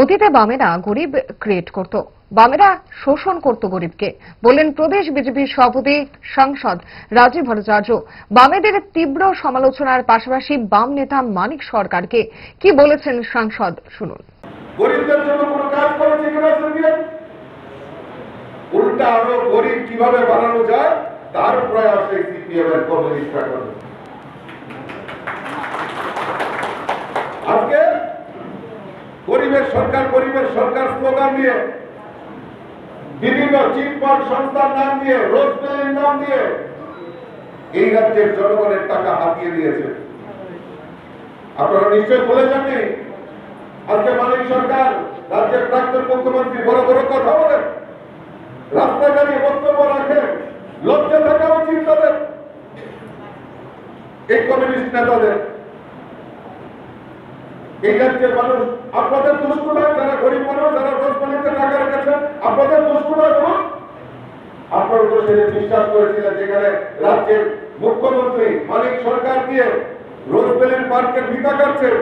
অতীতে বামেরা গরিব ক্রিয়েট করত। বামেরা শোষণ করত গরিবকে। বললেন, প্রদেশ বিজেপির সভাপতি, সাংসদ রাজীব ভট্টাচার্য, বামেদের তীব্র সমালোচনার পাশাপাশি বাম নেতা মানিক সরকারকে কি বলেছেন সাংসদ? শুনুন। গরিবদের জন্য কোনো কাজ করেছে কিনা উল্টা আরও গরিব কীভাবে বানানো যায়, তার প্রয়াস সিপিএম এর আজকে গরিবের সরকার গরিবের সরকার স্লোগান দিয়ে, বিভিন্ন চিটফান্ড সংস্থার নাম দিয়ে রোজবেলির নাম দিয়ে, এই রাজ্যের জনগণের টাকা হাতিয়ে দিয়েছে আপনারা নিশ্চয়ই বলে যাননি আজকে মানিক সরকার, রাজ্যের প্রাক্তন মুখ্যমন্ত্রী বড় বড় কথা বলেন। রাস্তাঘাটে বক্তব্য রাখেন, লজ্জা থাকা উচিত তাদের। এই কমিউনিস্ট নেতাদের এই রাজ্যের মানুষ, আপনাদের দুষ্কুটা যারা গরিব মানুষ, যারা রোজমালিতে টাকা রেখেছেন, আপনাদের দুষ্কুটা বলুন আপনারা তো সেদিন বিশ্বাস করেছিলেন যেখানে রাজ্যের মুখ্যমন্ত্রী মানিক সরকার দিয়ে রোজবেলির পার্কের ভিতা কাটছেন।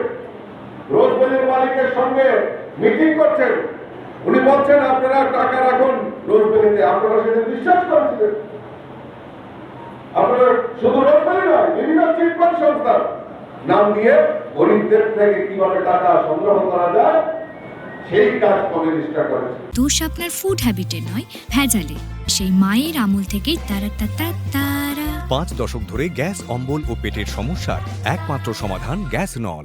রোজবেলির মালিকের সঙ্গে মিটিং করছেন। উনি বলছেন, আপনারা টাকা রাখুন রোজবেলিতে। আপনারা সেদিন বিশ্বাস করেছিলেন। আপনারা শুধু রোজবেলি নয়, বিভিন্ন চিটফান্ড সংস্থা নাম দিয়ে গরিবদের থেকে কীভাবে টাকা সংগ্রহ করা যায় সেই কাজ কমিউনিস্টরা করেছে। দোষ আপনার ফুড হ্যাবিটে নয় ভেজালে। সেই মায়ের আমল থেকেই তারা তা তারা। পাঁচ দশক ধরে গ্যাস অম্বল ও পেটের সমস্যার একমাত্র সমাধান গ্যাস নল।